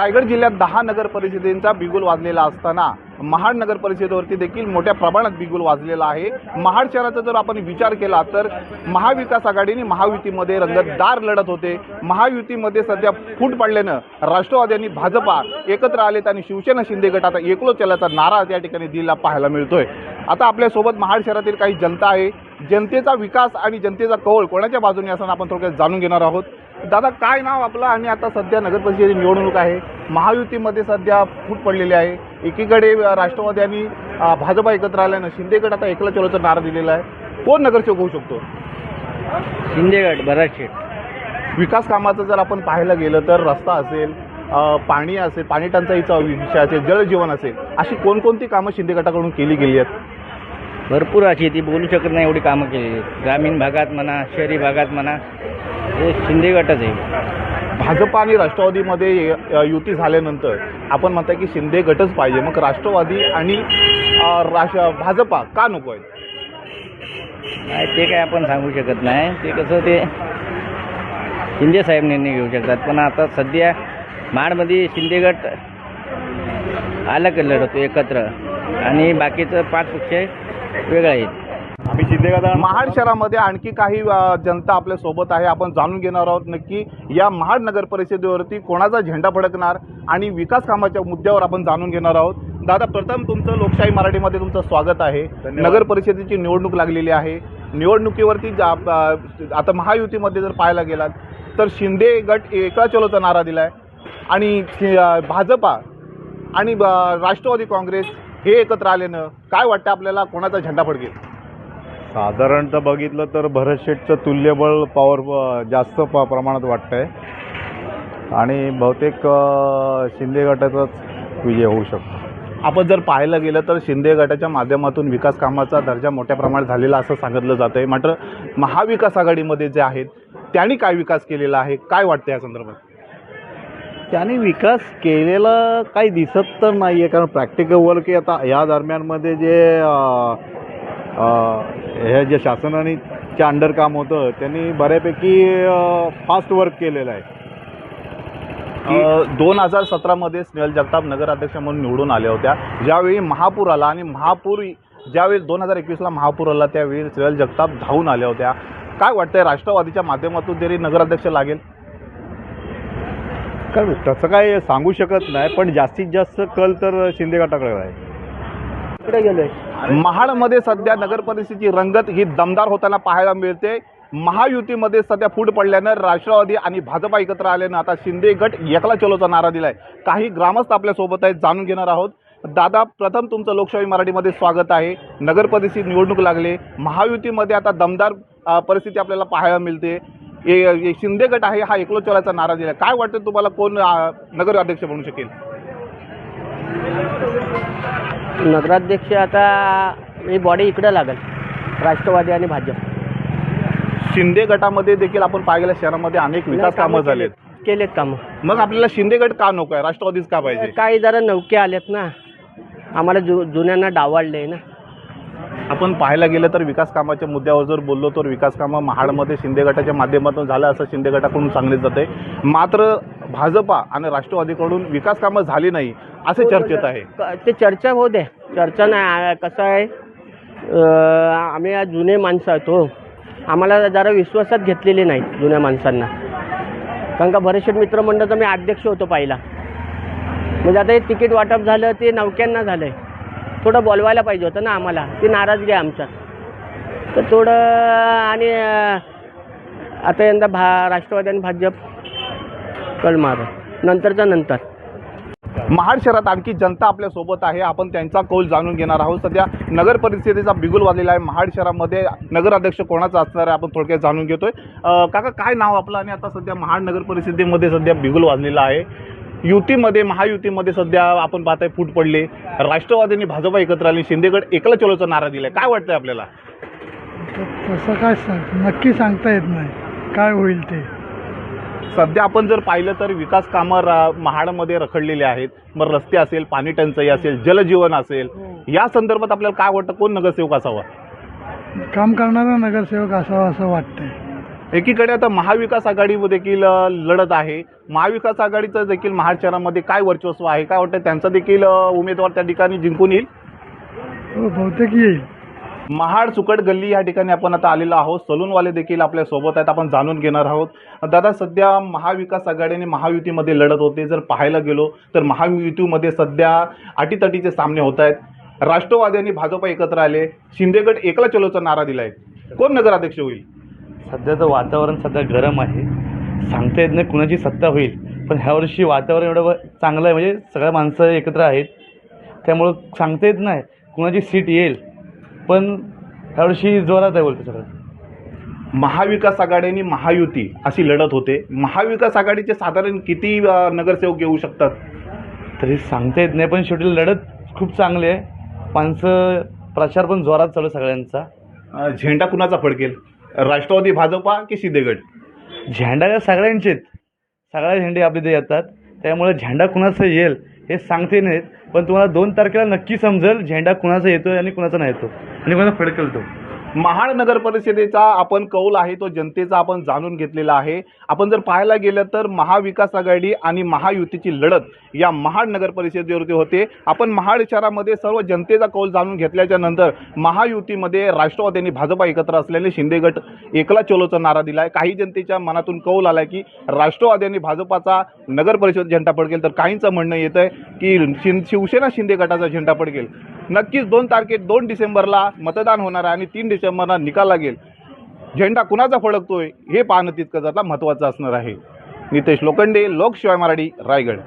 रायगड जिल्ह्यात दहा नगर परिषदेचा बिगुल वाजलेला असताना महाड नगर परिषदेवरती देखील मोठ्या प्रमाणात बिगुल वाजलेला आहे. महाड शहराचा जर आपण विचार केला तर महाविकास आघाडीने महायुतीमध्ये रंगतदार लढत होते. महायुतीमध्ये सध्या फूट पडल्यानं राष्ट्रवादी आणि भाजपा एकत्र आलेत आणि शिवसेना शिंदे गट आता एकलो चलाचा नारा त्या ठिकाणी दिला पाहायला मिळतोय. आता आपल्यासोबत महाड शहरातील काही जनता आहे. जनतेचा विकास आणि जनतेचा कौल कोणाच्या बाजूने असं आपण थोडक्यात जाणून घेणार आहोत. दादा काय नाव आपलं? आणि आता सध्या नगर परिषदेची निवडणूक आहे. महायुतीमध्ये सध्या फूट पडलेली आहे. एकीकडे राष्ट्रवादी आणि भाजपा एकत्र आल्यानं शिंदेगड आता एकला चलोचा नारा दिलेला आहे. कोण नगरसेवक होऊ शकतो? शिंदेगड बराच शेट विकास कामाचं जर आपण पाहायला गेलं तर रस्ता असेल पाणी असेल पाणी टंचाईचा विषय असेल जलजीवन असेल अशी कोणकोणती कामं शिंदे गटाकडून केली गेली आहेत? भरपूर अशी ती बोलू शकत नाही एवढी कामं केली आहेत. ग्रामीण भागात म्हणा शहरी भागात म्हणा हे शिंदे गटच आहे. भाजपा आणि राष्ट्रवादीमध्ये युती झाल्यानंतर आपण म्हणताय की शिंदे गटच पाहिजे. मग राष्ट्रवादी आणि राष्ट्र भाजपा का नको आहे नाही ते काय आपण सांगू शकत नाही. ते कसं ते शिंदे साहेब निर्णय घेऊ शकतात पण आता सध्या महाडमध्ये शिंदे गट अलग लढतो एकत्र? आणि बाकीचं पाच पक्ष वेगळे आहेत. आम्ही शिंदे महाड शहरामध्ये आणखी काही जनता आपल्यासोबत आहे. आपण जाणून घेणार आहोत नक्की या महाड नगर परिषदेवरती कोणाचा झेंडा फडकणार आणि विकास कामाच्या मुद्द्यावर आपण जाणून घेणार आहोत. दादा प्रथम तुमचं लोकशाही मराठीमध्ये तुमचं स्वागत आहे. नगर परिषदेची निवडणूक लागलेली आहे. निवडणुकीवरती आता महायुतीमध्ये जर पाहायला गेलात तर शिंदे गट एका चलोचा नारा दिलाय आणि शि- अ, भाजपा आणि राष्ट्रवादी काँग्रेस हे एकत्र आल्यानं काय वाटतं आपल्याला कोणाचा झेंडा फडकेल? साधारणतः बघितलं तर भरत शेठचं तुल्यबळ पॉवर जास्त प प्रमाणात वाटतं आहे आणि बहुतेक शिंदे गटाचाच विजय होऊ शकतो. आपण जर पाहायला गेलं तर शिंदे गटाच्या माध्यमातून विकास कामाचा दर्जा मोठ्या प्रमाणात झालेला असं सांगितलं जात आहे मात्र महाविकास आघाडीमध्ये जे आहेत त्यांनी काय विकास केलेला आहे? काय वाटतं या संदर्भात? त्याने विकास केलेला काही दिसत तर नाही आहे कारण प्रॅक्टिकल वर्क आता या दरम्यानमध्ये जे हे जे शासनाने च्या अंडर काम होतं त्यांनी बऱ्यापैकी फास्ट वर्क केलेलं आहे. दोन हजार सतरामध्ये स्नेहल जगताप नगराध्यक्ष म्हणून निवडून आल्या होत्या. ज्यावेळी महापूर आला आणि महापूर ज्यावेळी दोन हजार एकवीसला महापूर आला त्यावेळी स्नेहल जगताप धावून आल्या होत्या. काय वाटतंय राष्ट्रवादीच्या माध्यमातून तरी नगराध्यक्ष लागेल? कारण तसं काय सांगू शकत नाही पण जास्तीत जास्त कल तर शिंदे गटाकडे आहे. महाडमध्ये सध्या नगरपरिषदेची रंगत ही दमदार होताना पाहायला मिळते. महायुतीमध्ये सध्या फूट पडल्यानं राष्ट्रवादी आणि भाजपा एकत्र आल्यानं आता शिंदे गट एकला चलोचा नारा दिलाय. काही ग्रामस्थ आपल्यासोबत आहेत जाणून घेणार आहोत. दादा प्रथम तुमचं लोकशाही मराठीमध्ये स्वागत आहे. नगरपरिषद निवडणूक लागले. महायुतीमध्ये आता दमदार परिस्थिती आपल्याला पाहायला मिळते. शिंदे गट आहे हा एकलो चलाचा नारा दिला काय वाटतं तुम्हाला कोण नगर नगराध्यक्ष बनू शकेल? नगराध्यक्ष आता ही बॉडी इकडे लागेल. राष्ट्रवादी आणि भाजप. शिंदे गटामध्ये देखील आपण पाहिलेल्या शहरामध्ये अनेक विकास कामं झालेत. केलेत कामं. मग आपल्याला शिंदे गट का नको आहे? राष्ट्रवादीच का पाहिजे? काही जरा नौके आलेत ना. आम्हाला जु जुन्यांना डावाळले ना. आपण पाहायला गेलं तर विकास कामाच्या मुद्द्यावर जर बोललो तर विकास कामं महाडमध्ये शिंदे गटाच्या माध्यमातून झालं असं शिंदे गटाकडून सांगले जाते मात्र भाजपा आणि राष्ट्रवादीकडून विकास कामं झाली नाही असे चर्चेत आहे. ते चर्चा होऊ दे. चर्चा नाही कसं आहे आम्ही आज जुने माणसं आहोत हो. आम्हाला जरा विश्वासात घेतलेले नाहीत जुन्या माणसांना. कारण का भरतशेठ मित्रमंडळाचा मी अध्यक्ष होतो पहिला. म्हणजे आता हे तिकीट वाटप झालं ते नौक्यांना झालं आहे थोडं बोलवायला पाहिजे होतं ना आम्हाला. ती नाराजगी आहे आमच्यात तर थोडं आणि आता यंदा भा राष्ट्रवादी आणि भाजप कल मार. नंतरच्या नंतर. महाड शहरात आणखी जनता आपल्यासोबत आहे. आपण त्यांचा कौल जाणून घेणार आहोत. सध्या नगर परिषदेचा बिगुल वाजलेला आहे. महाड शहरामध्ये नगराध्यक्ष कोणाचा असणार आहे आपण थोडक्यात जाणून घेतोय. काका काय नाव आपलं? आणि आता सध्या महाड नगर परिषदेमध्ये सध्या बिगुल वाजलेला आहे. युतीमध्ये महायुतीमध्ये सध्या आपण पाहताय फूट पडले. राष्ट्रवादी आणि भाजपा एकत्र आले शिंदेगड एकला चलोचा नारा दिलाय. काय वाटतंय आपल्याला? तसं काय सांग नक्की सांगता येत नाही. काय होईल ते? सध्या आपण जर पाहिलं तर विकास कामं रा- महाडमध्ये रखडलेले आहेत. मग रस्ते असेल पाणी टंचाई असेल जलजीवन असेल. या संदर्भात आपल्याला काय वाटतं? कोण नगरसेवक असावा? काम करणारा नगरसेवक असावा असं वाटतंय. एकीकडे आता महाविकास आघाडी देखील लढत आहे. महाविकास आघाडीचं देखील महाड शहरामध्ये काय वर्चस्व आहे? काय वाटतं त्यांचा देखील उमेदवार त्या ठिकाणी जिंकून येईल? हो बहुतेक येईल. महाड सुकट गल्ली या ठिकाणी आपण आता आलेलो आहोत. सलूनवाले देखील आपल्यासोबत आहेत. आपण जाणून घेणार आहोत. दादा सध्या महाविकास आघाडी आणि महायुतीमध्ये लढत होते. जर पाहायला गेलो तर महायुतीमध्ये सध्या अटीतटीचे सामने होत आहेत. राष्ट्रवादी आणि भाजप एकत्र आले. शिंदेगड एकला चलोचा नारा दिलाय. कोण नगराध्यक्ष होईल? सध्याचं वातावरण सध्या गरम आहे. सांगता येत नाही कुणाची सत्ता होईल पण ह्या वर्षी वातावरण एवढं चांगलं आहे. म्हणजे सगळ्या माणसं एकत्र आहेत. त्यामुळं सांगता येत नाही कुणाची सीट येईल पण ह्या वर्षी जोरात आहे बोलतो सगळं. महाविकास आघाडी आणि महायुती अशी लढत होते. महाविकास आघाडीचे साधारण किती नगरसेवक येऊ शकतात? तरी सांगता येत नाही पण शेवटी लढत खूप चांगली आहे. माणसं प्रचार पण जोरात चालू सगळ्यांचा. झेंडा कुणाचा फडकेल? राष्ट्रवादी भाजपा की शिंदेगड झेंडा या सगळ्यांचेच सगळ्या झेंडे आपले इथे येतात. त्यामुळे झेंडा कुणाचा येईल हे सांगते नाहीत पण तुम्हाला दोन तारखेला नक्की समजेल झेंडा कुणाचा येतोय आणि कुणाचा नाही येतो आणि कुणाचा फडकेल तो महाड नगर परिषदेचा आपण कौल आहे तो जनतेचा आपण जाणून घेतलेला आहे. आपण जर पाहायला गेलं तर महाविकास आघाडी आणि महायुतीची लढत या महाड नगर परिषदेवरती होते. आपण महाड शहरामध्ये सर्व जनतेचा कौल जाणून घेतल्याच्या नंतर महायुतीमध्ये राष्ट्रवादी आणि भाजपा एकत्र असल्याने शिंदे गट एकला चोलोचा नारा दिला आहे काही जनतेच्या मनातून कौल आला की राष्ट्रवादी आणि भाजपाचा नगर परिषद झेंडा पडकेल. तर काहींचं म्हणणं येतं आहे की शिवसेना शिंदे गटाचा झेंडा पडकेल. नक्कीच दोन तारखे दोन डिसेंबरला मतदान होणार आहे आणि तीन डिसेंबरला निकाल लागेल झेंडा कुणाचा फडकतोय हे पाहणं तितकं जाता महत्त्वाचं असणार आहे. नितेश लोखंडे लोकशिवाय मराठी रायगड.